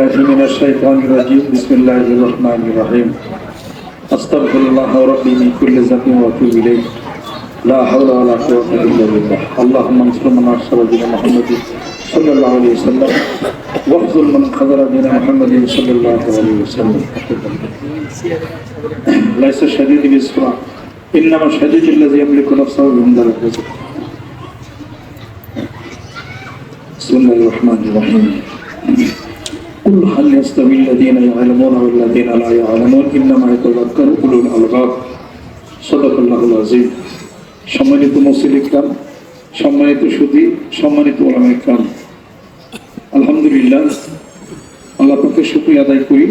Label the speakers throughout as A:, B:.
A: بالله من الشيطان الرجيم. بسم الله الرحمن الرحيم. أستغفر الله ربي من كل ذنب وأتوب إليه. لا حول ولا قوة إلا بالله. اللهم انصر من أرسل دين محمد صلى الله عليه وسلم. واخذل من خذل دين محمد صلى الله عليه وسلم. ليس الشديد بسرعة إنما الشديد الذي يملك نفسه عند الرزق بسم الله الرحمن الرحيم. قل هل يستوي الذين يعلمون والذين لا يعلمون إنما يتذكر أولو الألباب صدق الله العظيم সম্মানিত মসজিদ ইকরাম সম্মানিত সুদী সম্মানিত ওলামা ইকরাম আলহামদুলিল্লাহ আল্লাহ পাকে শুক্রিয়া আদায় করি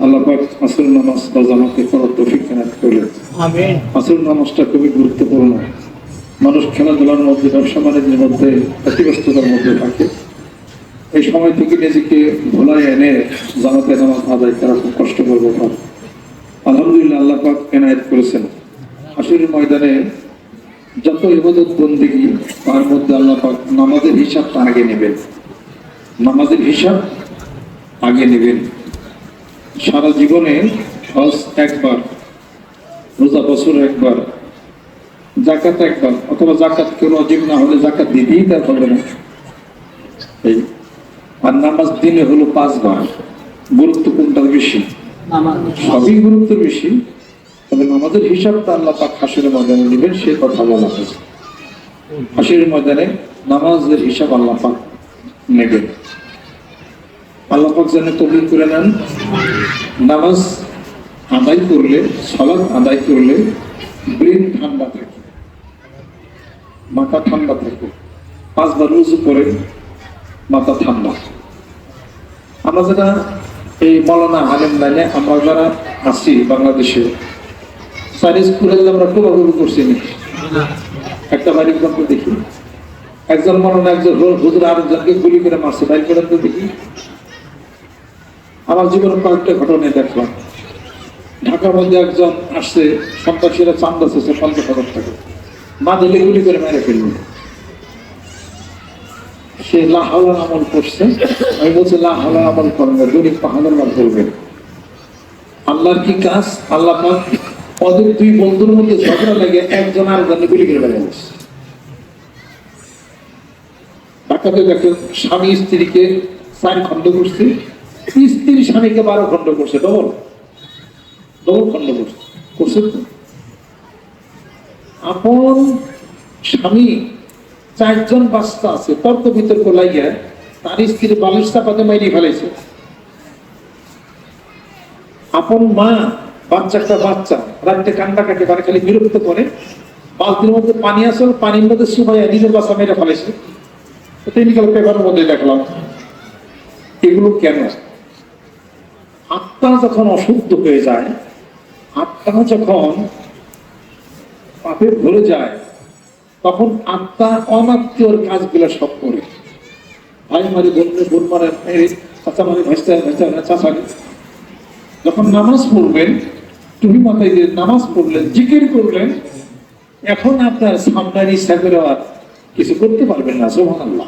A: আল্লাহ পাক আসর নামাজ বা জামাতে করার তৌফিক কেনাত করলেন
B: আমিন
A: আসর নামাজটা খুবই গুরুত্বপূর্ণ মানুষ খেলাধুলার মধ্যে ব্যবসা বাণিজ্যের মধ্যে ক্ষতিগ্রস্ততার মধ্যে থাকে এই সময় থেকে নিজেকে ভোলায় এনে জামাতে নামাজ আদায় করা খুব কষ্টকর ব্যাপার। আলহামদুলিল্লাহ আল্লাহ পাক এনায়েত করেছেন। আসরের ময়দানে যত ইবাদত বন্দিগি তার মধ্যে আল্লাহ পাক নামাজের হিসাবটা আগে নেবেন। নামাজের হিসাব আগে নেবেন। সারা জীবনে হজ একবার, রোজা বছর একবার জাকাত একবার, অথবা জাকাত কেউ অজীব না হলে জাকাত দিতেই তার হবে না। এই আর নামাজ দিনে হলো পাঁচ পাঁচবার গুরুত্ব কোনটা বেশি? সবই গুরুত্ব বেশি তবে নামাজের হিসাবটা আল্লাহ পাক হাসির ময়দানে নেবেন সে কথা বলা হয়েছে। হাসির ময়দানে নামাজের হিসাব আল্লাহ পাক নেবেন। আল্লাহ পাক যেন কবুল করে নেন নামাজ আদায় করলে সলাৎ আদায় করলে ব্রেন ঠান্ডা থাকে মাথা ঠান্ডা থাকে। পাঁচবার উজু করে মাথা ঠান্ডা। আমরা যারা এই মৌলানা আলেম লাইনে, আমরা যারা আছি বাংলাদেশে সারি স্কুলে আমরা খুব অগ্রগতি করছি একটা বাড়ির গল্প দেখি। একজন মৌলানা, একজন হুজুর- আরেকজনকে গুলি করে মারছে। বাইর করে তো দেখি। আমার জীবনে কয়েকটা ঘটনা দেখলাম। ঢাকার মধ্যে একজন আসছে, সন্ত্রাসীরা চান্দা চেয়েছে পঞ্চাশ হাজার টাকা। মা দিলে গুলি করে মেরে ফেলল। সে লাহাওয়ার আমল করছে। আমি বলছি লাহাওয়ার আমল না দুই পাহাড়ের নাম করবেন আল্লাহর কি কাজ? আল্লাহ ওদের দুই বন্ধুর মধ্যে ঝগড়া লাগে একজন আর একজনকে গুলি করে মেরে গেছে স্বামী স্ত্রীকে চার খণ্ড করছে। স্ত্রী স্বামীকে বারো খণ্ড করছে ডবল ডবল খণ্ড করছে। করছে? আপন স্বামী চারজন বাচ্চা আছে, তর্ক বিতর্ক লাগিয়া তার স্ত্রী বালিশ চাপাতে মাইরি ফেলাইছে। আপন মা বাচ্চা একটা বাচ্চা, রাত্রে কান্না কাটে মানে খালি বিরক্ত করে। বালতির মধ্যে পানি আসল, পানির মধ্যে সুবাইয়া নিজের বাচ্চা মেরে ফেলাইছে। টেকনিক্যাল পেপারের মধ্যে দেখলাম, এগুলো কেন আত্মা যখন অশুদ্ধ হয়ে যায়, আত্মা যখন পাপে ভরে যায় তখন আত্মা অনাত্মীয়র কাজগুলো সব করে। ভাই মারি, বোন বোন মারে চাচা মারি ভাইস্তা চাচা যখন নামাজ পড়বেন, তুমি মাথায় দিয়ে নামাজ পড়লেন, জিকির করলেন, এখন আপনার সামনের ইচ্ছা আর কিছু করতে পারবেন না সোহান আল্লাহ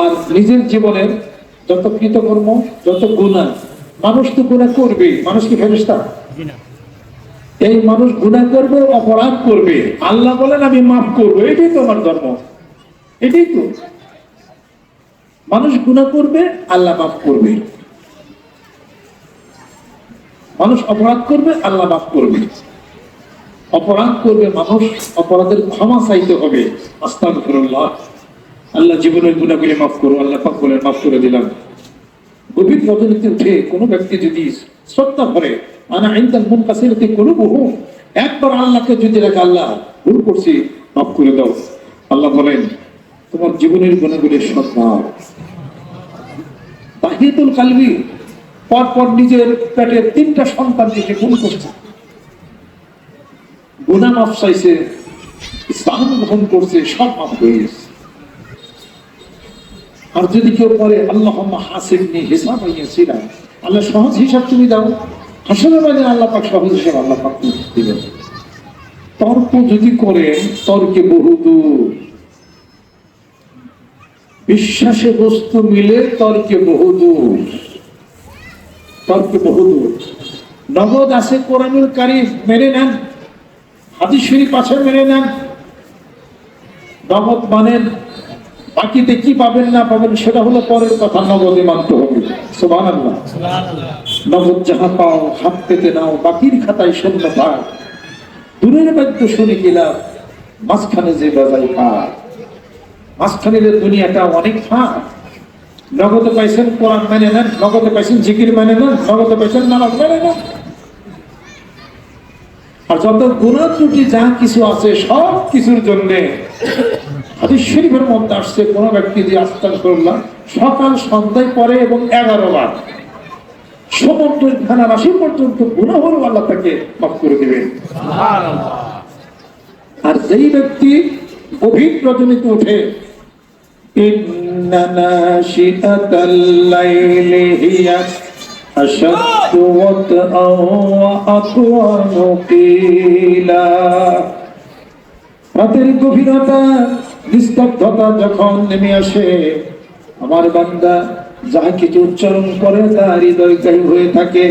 A: আর নিজের জীবনের যত কৃতকর্ম, যত গুণা মানুষ তো গুণা করবে মানুষ কি ফেরেস্তা এই মানুষ গুণা করবে, অপরাধ করবে। আল্লাহ বলেন, আমি মাফ করব। এটাই তো আমার ধর্ম। এটাই তো। মানুষ গুণা করবে, আল্লাহ মাফ করবে। মানুষ অপরাধ করবে, আল্লাহ মাফ করবে। অপরাধ করবে মানুষ, অপরাধের ক্ষমা চাইতে হবে। আস্তাগফিরুল্লাহ। আল্লাহ জীবনের গুণাগুলি মাফ করো আল্লাহ পাক বলে মাফ করে দিলাম। গভীর রজনীতে উঠে কোনো ব্যক্তি যদি শ্রদ্ধা করে, আনা মন কোনো বহু একবার আল্লাহকে যদি রাখে আল্লাহ ভুল করছি, মাফ করে দাও। আল্লাহ বলেন, তোমার জীবনের সব নাও কালবি পর পর নিজের পেটে তিনটা সন্তান থেকে ভুল করছে। গুণা মাফ চাইছে, ইসলাম গ্রহণ করছে, সব মাফ হয়ে গেছে। আর যদি কেউ পরে আল্লাহ হাসিব নি হিসাব হইয়াছিলাম আল্লাহ সহজ হিসাব তুমি দাও। হাসনের মাঝে আল্লাহ পাক সহজ হিসাব আল্লাহ পাক দিবেন। তর্ক যদি করেন, তর্কে বহুদূর বিশ্বাসে বস্তু মিলে তর্কে বহুদূর তর্কে বহুদূর নগদ আছে কোরআনুল কারিম, মেনে নেন। হাদিস শরীফ আছে, মেনে নেন। নগদ মানেন। বাকিতে কি পাবেন না পাবেন সেটা হলো পরের কথা নগদে মানতে হবে। নগদ যাহা পাও হাত পেতে নাও বাকির খাতায় শূন্য থাক দূরের বাদ্য শুনে গেলাম মাঝখানে যে বাজাই পার মাঝখানে যে দুনিয়াটা অনেক ফাঁক নগদে পাইছেন কোরআন মেনে নেন নগদে পাইছেন জিকির মেনে নেন নগদে পাইছেন নামাজ মেনে নেন। আর যত গুণা ত্রুটি যা কিছু আছে সব কিছুর জন্য আচ্ছা শরীফের মধ্যে আসছে কোনো ব্যক্তি যে আস্তান করলাম সকাল সন্ধ্যায় পরে এবং এগারো বার। সমুদ্রের খানা রাশি পর্যন্ত গুণা হল আল্লাহ তাকে মাফ করে দেবেন। আর যেই ব্যক্তি গভীর রজনীতে উঠে রাতের গভীরতা নিস্তব্ধতা যখন নেমে আসে, আমার বান্দা যাহা কিছু উচ্চারণ করে তা হৃদয়কারী হয়ে থাকে।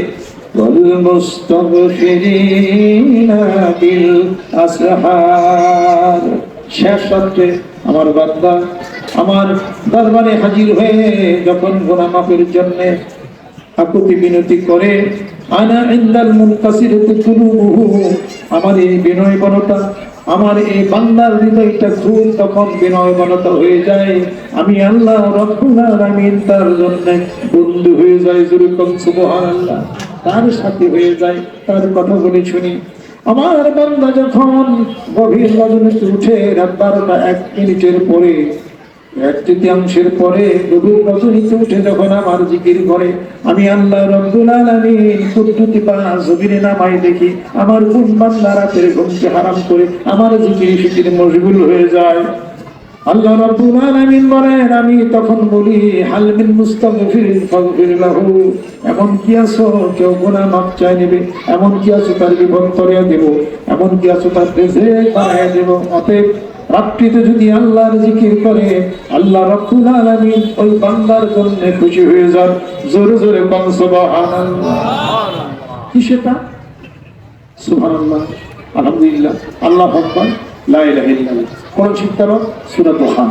A: আমার বান্দা আমার দরবারে হাজির হয়ে যখন গোনা মাপের জন্যে আকুতি বিনতি করে আনা ইন্দাল মুনকাসিরতে কুলুবুহু। আমার এই বিনয় বনতা আমার এই বান্দার হৃদয়টা খুব তখন বিনয় বনতা হয়ে যায়। আমি আল্লাহ রব্বুল আলামিন তার জন্য বন্ধু হয়ে যায় যেরকম সুবহানাল্লাহ। তার সাথে হয়ে যায় তার কথা বলে শুনি। আমার বান্দা যখন গভীর রজনীতে উঠে রাত বারোটা এক মিনিটের পরে এক তৃতীয়াংশের পরে যখন আমার জিকির করে, আমি আল্লাহ রব্দুল নামাই দেখি, আমার রাতের ঘুমকে হারাম করে আমার জিকির মশগুল হয়ে যায়। আল্লাহ রাব্বুল বলেন, আমি তখন বলি, হাল মিন মুস্তাগফিরিন ফাগফির লাহু। এমন কি আছো? কেউ গুনাহ মাফ চাই নেবে। এমন কি আছো তার বিপদ করিয়া দেব। এমন কি আছো তার বাড়াইয়া দেব। অতএব রাত্রিতে যদি আল্লাহর জিকির করে, আল্লাহ রাব্বুল আলামিন ওই বান্দার জন্য খুশি হয়ে যান। জোরে জোরে বল সুবহানাল্লাহ। কি সেটা? সুবহানাল্লাহ, আলহামদুলিল্লাহ, আল্লাহ আকবার, লা ইলাহা ইল্লাল্লাহ। কোরআন শিক্ষার সূরা দোহান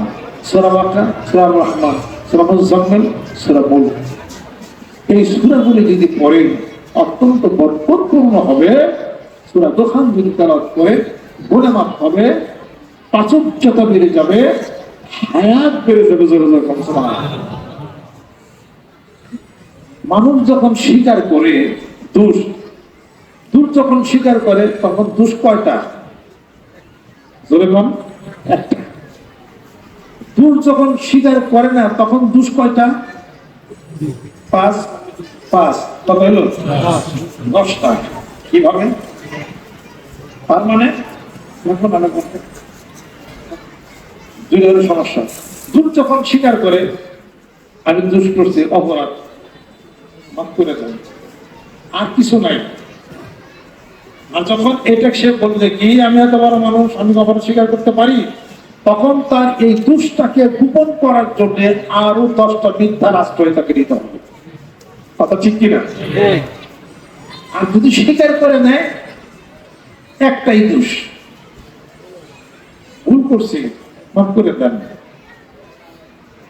A: সূরা বাকরা সূরা রহমান, সূরা মুজাম্মিল সূরা মুলক। এই সূরাগুলি যদি পড়েন, অত্যন্ত বরকতপূর্ণ হবে। সূরা দোহান যদি তেলাওয়াত করে গুনাহ হবে। প্রাচুর্যতা বেড়ে যাবে হায়াত বেড়ে যাবে জোরে জোরে মানুষ যখন স্বীকার করে দোষ দূর যখন স্বীকার করে তখন দোষ কয়টা? জোরে বল একটা। দূর যখন স্বীকার করে না তখন দোষ কয়টা? পাঁচ পাঁচ। কত হলো? দশটা। কীভাবে? তার মানে? মানে করতে দুই ধরনের সমস্যা। দূর যখন স্বীকার করে আমি দোষ করছি অপরাধ। মাফ করে দেন। আর কিছু নাই। আর যখন এটা সে বললে কি আমি এত বড় মানুষ আমি কখনো স্বীকার করতে পারি? তখন তার এই দুষ্টাকে গোপন করার জন্য আরও দশটা মিথ্যার আশ্রয় তাকে দিতে হবে। কথা ঠিক কিনা? আর যদি স্বীকার করে নেয় একটাই দোষ। ভুল করছি। মাফ করে দেন।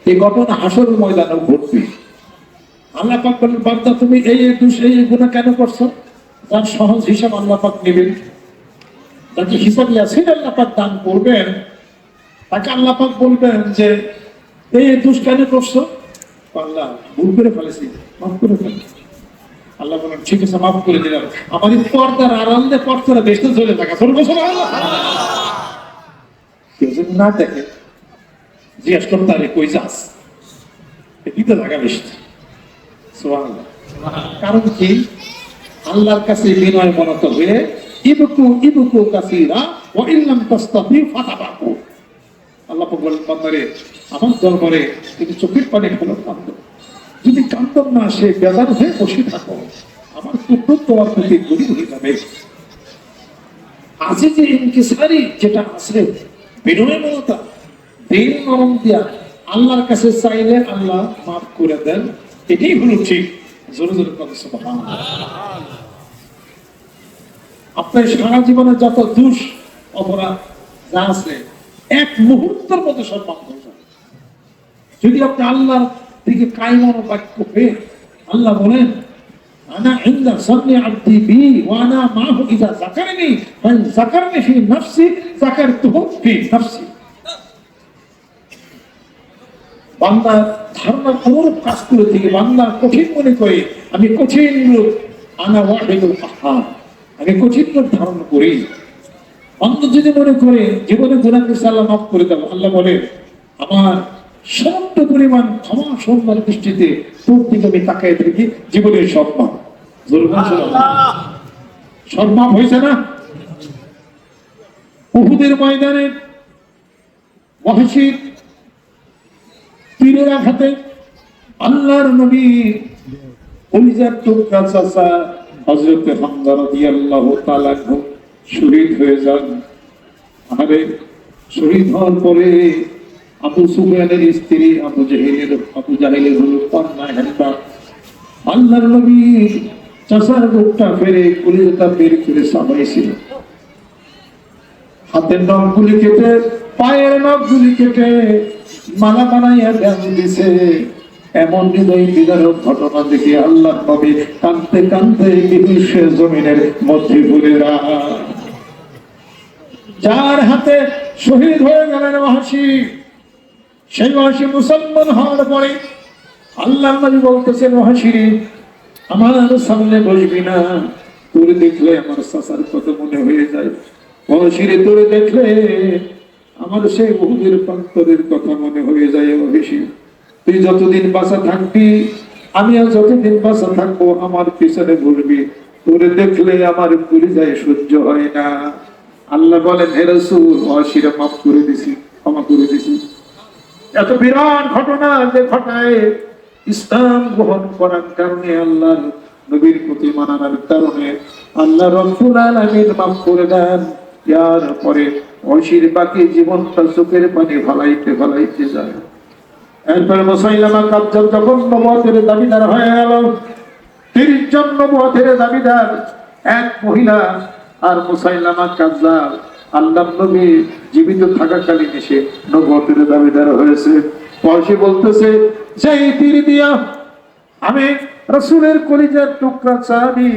A: এই ঘটনা হাসর ময়দানে ঘটবে। আল্লাহ পাক বলেন, বান্দা, তুমি এই দোষ, এই গুনাহ কেন করছ? তার সহজ হিসাব আল্লাহ পাক নেবেন। তাকে হিসাব ইয়াসির আল্লাহ পাক দান করবেন। তাকে আল্লাহ পাক বলবেন যে, এই দোষ কেন করছ? আল্লাহ, ভুল করে ফেলেছি, মাফ করে ফেল আল্লাহ বলেন, ঠিক আছে, মাফ করে দিলাম। এই পর্দার আড়ালে পর্দারা বেসতে চলে থাকা। চলবে আল্লাহ না দেখে জিজ্ঞাসা করতে আরে কই যাস? দিতে সুবহানাল্লাহ। কারণ কি? আল্লাহর কাছে বিনয় মনত হয়ে ইবকু ইবকু কাসীরা ওয়া ইল্লাম তাস্তাতি ফাতাবাকু। আল্লাহ বলেন বান্দারে আমার দরবারে তুমি চোখের পানি ফেলো কান্দ যদি কান্দন না আসে বেজার হয়ে বসে থাকো। আমার টুকরো তোমার প্রতি গরিব হয়ে যাবে। আজকে যে ইনকিসারি যেটা আছে বিনয় মমতা দিন নরম দিয়া
B: আল্লাহর কাছে চাইলে আল্লাহ মাফ করে দেন। এটাই হলো ঠিক। জোরে জোরে কথা সুবহানাল্লাহ। আপনার সারা জীবনে যত দুষ, অপরাধ যা আছে, এক মুহূর্তের মধ্যে সব মাফ হয়ে যাবে। যদি আপনি আল্লাহর দিকে কায়মন বাক্য পেয়ে আল্লাহ বলেন আনা ইন্দা সামনে আব্দি বি ওয়ানা মাহু ইদা যাকারনি ফাইন যাকারনি ফি নাফসি যাকারতুহু ফি নাফসি। বান্দা ধারণা অনুরূপ কাজ করে থেকে বান্দা কঠিন মনে করে, আমি কঠিন রূপ আনা ওয়াহিদুল আহাদ আমি কঠিন রূপ ধারণ করি। অন্য যদি মনে করে, জীবনে গুণা করছে আল্লাহ মাফ করে দেবো আল্লাহ বলে, আমার সমস্ত পরিমাণ ক্ষমা সম্মান দৃষ্টিতে দিকে আমি তাকাই থাকি জীবনের। সব মাপ হয়েছে না? উহুদের ময়দানে মহাশির তীরের আঘাতে আল্লাহর নবী কলিজার টুকরা চাচা হজরতে হামদা রাদিয়াল্লাহু তাআলা শহীদ হয়ে যান। আরে শহীদ হওয়ার পরে আবু সুফিয়ানের স্ত্রী আবু জাহিলের আবু জাহিলের হলো কন্যা হেলবা আল্লাহর নবী চাচার বুকটা ফেরে কলিজাটা বের করে সাবাইছিল হাতের নখগুলি কেটে, পায়ের নখগুলি কেটে মালা বানাইয়া ব্যাং দিছে। এমন হৃদয় বিদারক ঘটনা দেখে আল্লাহ নবী কাঁদতে কাঁদতে বিশ্বের জমিনের মধ্যে ঘুরে যার হাতে শহীদ হয়ে গেলেন মহাসি সেই মহাসি মুসলমান হওয়ার পরে আল্লাহ নবী বলতেছেন মহাসিরি আমার সামনে বসবি না। তোর দেখলে আমার চাচার কত মনে হয়ে যায়। মহাসিরে তোর দেখলে আমার সেই বহুদের প্রান্তরের কথা মনে হয়ে যায় মহিষী তুই যতদিন বাসা থাকবি, আমি আমিও যতদিন বাসা থাকব, আমার পিছনে ঘুরবি। তোরে দেখলে আমার পুরি যায়, সহ্য হয় না। আল্লাহ বলেন, হে রসুল মহাসিরা মাফ করে দিছি, ক্ষমা করে দিছি। এত বিরাট ঘটনা যে ঘটায় ইসলাম গ্রহণ করার কারণে আল্লাহ নবীর প্রতি মানার কারণে আল্লাহ রব্বুল আলামিন মাফ করে দেন। ইয়ার পরে ঐশীর বাকি জীবনটা চোখের পানি ভালাইতে ভালাইতে যায়। এরপর মুসাইলামা কাজ্জাব যখন নবতের দাবিদার হয়ে গেল, তিরিশ জন নবতের দাবিদার, এক মহিলা আর মুসাইলামা কাজ্জাব আল্লাহ নবী জীবিত থাকাকালীন এসে নবতের দাবিদার হয়েছে। পয়সে বলতেছে যে তীর দিয়া আমি রসুলের কলিজার টুকরা চাবি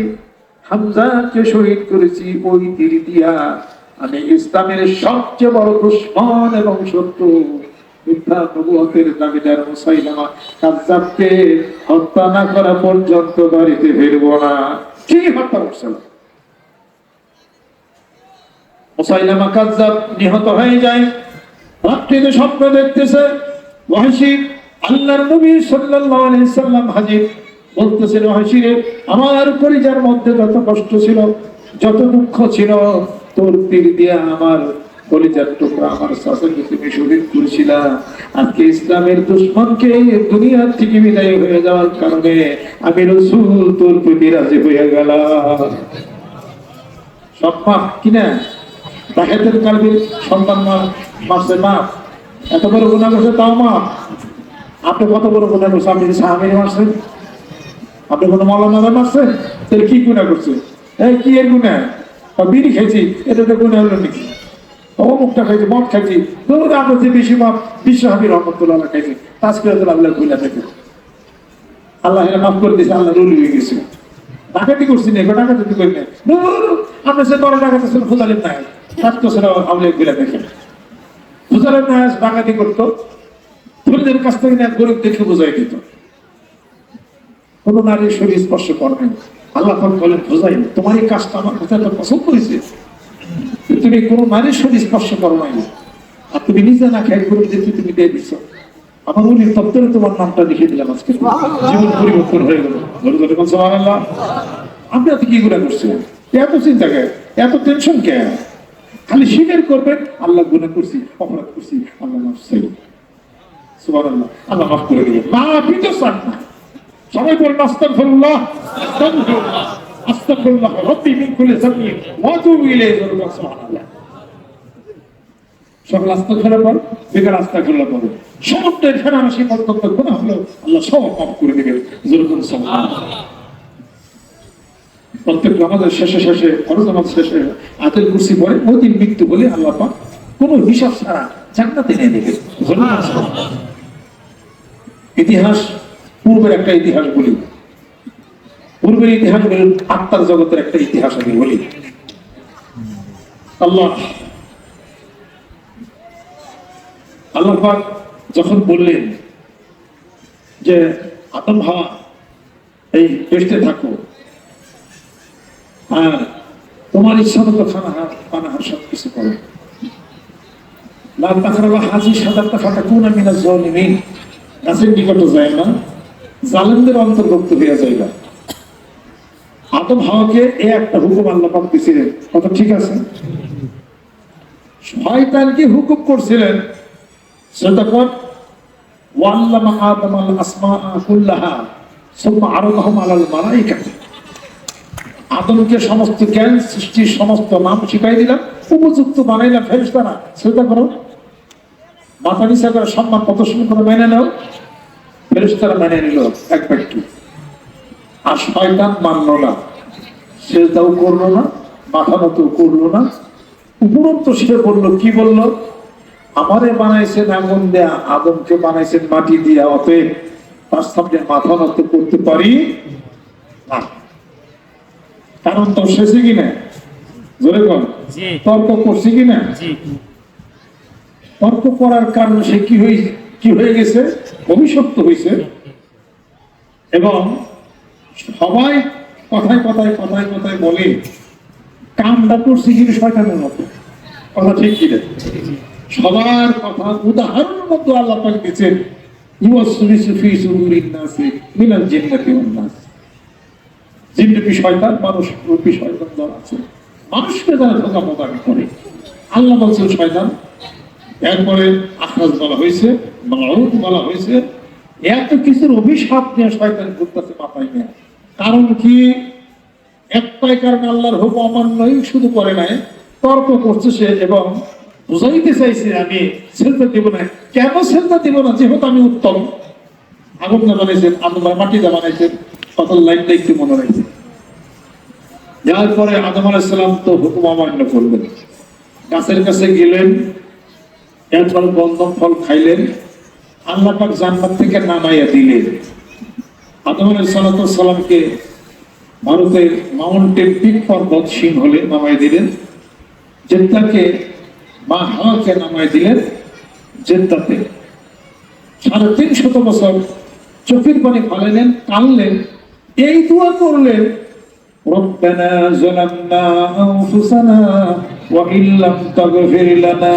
B: হামজাকে শহীদ করেছি, ওই তীর দিয়া আমি ইসলামের সবচেয়ে বড় দুশ্মন এবং শত্রু। মিথ্যা নবুয়তের দাবিদার মুসাইলামা কাজ্জাবকে হত্যা না করা পর্যন্ত বাড়িতে ফিরব না। কি হত্যা করছিল মুসাইলামা নিহত হয়ে যায়। স্বপ্ন দেখতেছে আল্লাহর নবী সাল্লাল্লাহু আলাইহি সাল্লাম হাজির। বলতেছেন আমার পরিজার মধ্যে যত কষ্ট ছিল, যত দুঃখ ছিল, তোর তীর দিয়ে আমার কলিজার টুকরা আমার তুমি শহীদ করেছিলা আজকে ইসলামের দুশ্মনকে দুনিয়ার থেকে বিদায় হয়ে যাওয়ার কারণে আমি রসুল তোর প্রতি রাজি হয়ে গেলাম। সব মাপ কিনা ডাকাতের কালবির সন্তান মা মাসে মাপ এত বড় গুণা করছে, তাও মাপ আপনি কত বড় গুণা করছে আপনি সাহাবির মারছেন? আপনি কোনো মৌলানা মারছেন? তাহলে কি গুণা করছে? এই কি এর গুণা বিড়ি খেয়েছি এটা তো গুণা হলো নাকি? অমুকটা খাইছি, মদ খাইছি। ধরুন আপনার যে বেশি মাপ বিশ্ব হাবির রহমতুল্লাহ খাইছি। তাজকে আল্লাহ গুণা থেকে আল্লাহ এরা মাফ করে দিয়েছে, আল্লাহ রুলি হয়ে গেছে। ডাকাতি করছি না ডাকাতি করি না আপনি সে বড় ডাকাতি ছিল ফুজালিম গুলা স্পর্শ তুমি কোনো নারীর শরীর স্পর্শ করো নাই। আর তুমি নিজে না খেয়াল করে তুমি দিয়ে দিচ্ছ। আমার উনি তত্ত্বের তোমার নামটা লিখে দিলাম আজকে। জীবন পরিবর্তন হয়ে গেল। বলে বলে কোন সবার আল্লাহ আপনি এত কি গুণা করছেন? এত চিন্তা কে? এত টেনশন কে? খালি স্বীকার করবেন, আল্লাহ গুণা করছি, অপরাধ করছি, আল্লাহ মাফ চাই। সুবার আল্লাহ মাফ করে দিবেন। আপনি তো চান না। সবাই বলেন, আস্তাগফিরুল্লাহ। আস্তাগফিরুল্লাহ। আস্তাগফিরুল্লাহ, রব্বি মিন কুল্লি যামবি ওয়া তুবু ইলাইহি পর্যন্ত গুণা হলো আল্লাহ সব মাফ করে দেবে যেরকম প্রত্যেক আমাদের শেষে শেষে, ফরজ নামাজ শেষে আতের কুরসি পরে অতি মৃত্যু বলে আল্লাহ পাক কোনো হিসাব ছাড়া জান্নাতে নিয়ে দেবে ইতিহাস, পূর্বের একটা ইতিহাস বলি। পূর্বের ইতিহাস বলি, আত্মার জগতের একটা ইতিহাস আমি বলি। আল্লাহ আল্লাহ পাক যখন বললেন যে আতম হাওয়া, এই বেসতে থাকো। আর তোমার ইচ্ছা মতো খানাহার সব কিছু করো। লাল হাজি সাদার কোন আমি না গাছের নিকটে যায় না অন্তর্ভুক্ত হয়ে আদম হাওয়াকে এ একটা হুকুম আল্লাহ পাক দিছিলেন। ঠিক আছে? শয়তানকে হুকুম করছিলেন? সে তখন ওয়াল্লামা আদম আল আসমা কুল্লাহা, সুম্মা আরদাহুম আলাল মালাইকাতি। আদমকে সমস্ত জ্ঞান সৃষ্টির সমস্ত নাম শিখাই দিলাম, উপযুক্ত বানাইলাম ফেরেশতারা। চিন্তা করো। মাথা নিচা করে সম্মান প্রদর্শন করে, মেনে নাও। ফেরেশতারা মেনে নিল এক ব্যক্তি। আর শয়তান মানল না। সেটাও করল না, মাথা মতো করল না। উপরন্ত সে বলল, কি বলল? আমারে বানাইছেন আগুন দেয়া, আদমকে বানাইছেন মাটি দিয়া, অতএব তার মাথা নত করতে পারি না। কারণ তো শেষে কিনা জোরে কর তর্ক করছে কিনা তর্ক করার কারণে সে কি হয়ে কি হয়ে গেছে? অভিশপ্ত হয়েছে। এবং সবাই কথায় কথায় কথায় কথায় বলে কামটা করছে কিন্তু শয়তানের মতো। কথা ঠিক কিনা সবার কথা উদাহরণের মতো আল্লাহ পাক দিয়েছেন ইউয়াসবিসু ফি সুদুরিন নাসি মিনাল জিন্নাতি ওয়ান নাস। জিন্নপি শয়তান মানুষ আছে, মানুষকে যারা ধোকা প্রদান করে, আল্লাহ বলছেন শয়তান, এরপরে আখরাজ বলা হয়েছে মারুদ বলা হয়েছে, এত কিছুর অভিশাপ নিয়ে শয়তান ঘুরতেছে মাথায় কারণ কি? একটাই কারণ আল্লাহর হুকুম অমান্যই শুধু করে নাই, তর্ক করছে সে এবং বুঝাইতে চাইছে, আমি সেলতে দিব না। কেন সেলতে দিব না? যেহেতু আমি উত্তম। আগুন বানাইছেন, আগুন মাটি দা বানাইছেন। কত লাইনটা একটু মনে রাখছে যার পরে আদম আলাইসালাম তো হুকুম অমান্য করলেন। গাছের কাছে গেলেন, এরপর গন্ধম ফল খাইলেন, আল্লাহ পাক জান্নাত থেকে নামাইয়া দিলেন। আদম আলাইসালামকে ভারতের মাউন্টেন পিক পর্বত সিং হলে নামাই দিলেন। জেদ্দাকে মা হাওয়াকে নামাই দিলেন জেদ্দাতে। সাড়ে তিন শত বছর চোখের পানি ফালাইলেন কানলেন এই দোয়া করলেন ربنا ظلمنا أنفسنا وإن لم تغفر لنا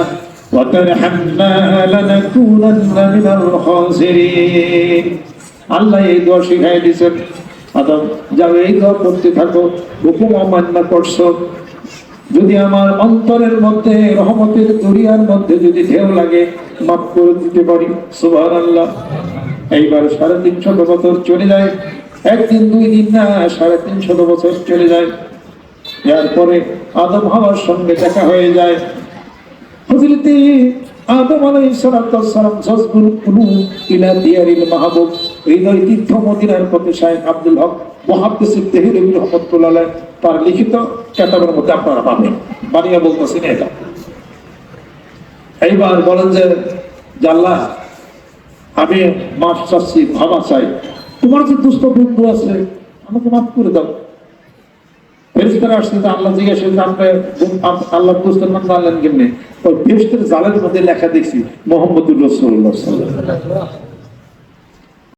B: وترحمنا لنكونن من الخاسرين আল্লাহ এই দোয়া শিখাই দিয়েছেন আদম যাও এই দোয়া করতে থাকো হুকুম অমান্য করছো যদি আমার অন্তরের মধ্যে রহমতের দরিয়ার মধ্যে যদি ঢেউ লাগে মাফ করে দিতে পারি সুবাহ আল্লাহ এইবার সাড়ে তিনশত বছর চলে যায় একদিন, দুই দিন না, সাড়ে তিনশত বছর চলে যায়। এরপরে আদম হওয়ার সঙ্গে দেখা হয়ে যায়। আদম আলাইহিস সালাম জজবুল কুলুব ইলা দিয়ারিল মাহবুব, হৃদয় তীর্থ মদিনার পথে আব্দুল হক মুহাদ্দিস তেহরিবুল রহমাতুল্লাহ তার লিখিত কিতাবের মধ্যে আপনারা পাবেন। বানিয়া বলতেছেন এটা। এইবার বলেন যে আল্লাহ আমি মাফ চাচ্ছি, ক্ষমা চাই। তোমার যে দুষ্ট বন্ধু আছে, আমাকে মাফ করে দাও ফেরেশতারা আসছে, তো আল্লাহ জিজ্ঞাসা করছে আপনার আল্লাহ দুষ্ট নাম জানলেন কেমনি ওই জালের মধ্যে লেখা দেখছি, মোহাম্মদুর রসুল্লাহ ওয়াসাল্লাম।